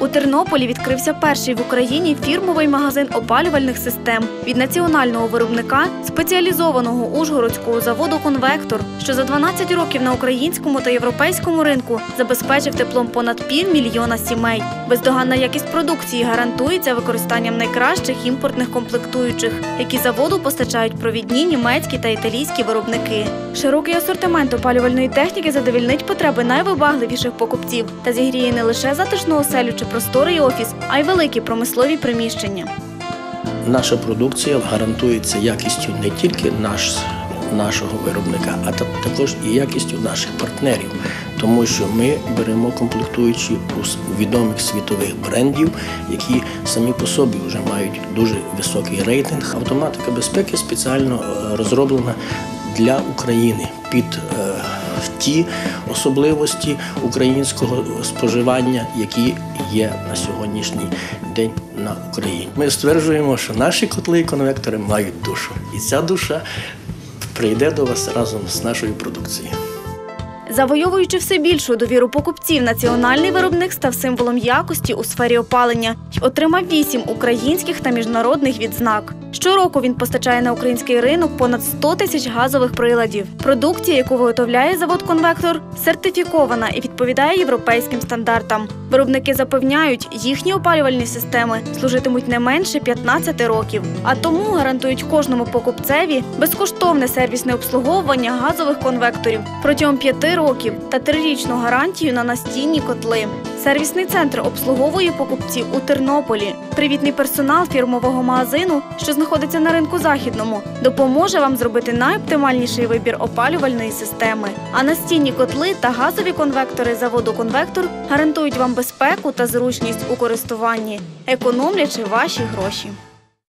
У Тернополі відкрився перший в Україні фірмовий магазин опалювальних систем від національного виробника спеціалізованого ужгородського заводу Конвектор, що за 12 років на українському та європейському ринку забезпечив теплом понад півмільйона сімей. Бездоганна якість продукції гарантується використанням найкращих імпортних комплектуючих, які заводу постачають провідні німецькі та італійські виробники. Широкий асортимент опалювальної техніки задовільнить потреби найвибагливіших покупців та зігріє не лише затишну оселю чи просторий офіс, а й великі промислові приміщення. Наша продукція гарантується якістю не тільки наш, нашого виробника, а та- також і якістю наших партнерів, тому що ми беремо комплектуючі у відомих світових брендів, які самі по собі вже мають дуже високий рейтинг. Автоматика безпеки спеціально е, розроблена для України під е, ті особливості українського споживання, які є на сьогоднішній день на Україні. Ми стверджуємо, що наші котли і конвектори мають душу, і ця душа прийде до вас разом з нашою продукцією. Завойовуючи все більшу довіру покупців, національний виробник став символом якості у сфері опалення й отримав вісім українських та міжнародних відзнак. Щороку він постачає на український ринок понад 100 тисяч газових приладів. Продукція, яку виготовляє завод Конвектор, сертифікована і відповідає європейським стандартам. Виробники запевняють, їхні опалювальні системи служитимуть не менше 15 років, а тому гарантують кожному покупцеві безкоштовне сервісне обслуговування газових конвекторів протягом 5 років та трирічну гарантію на настінні котли. Сервісний центр обслуговує покупців у Тернополі. Привітний персонал фірмового магазину, що знаходиться на ринку західному, допоможе вам зробити найоптимальніший вибір опалювальної системи. А настінні котли та газові конвектори заводу Конвектор гарантують вам безпеку та зручність у користуванні, економлячи ваші гроші.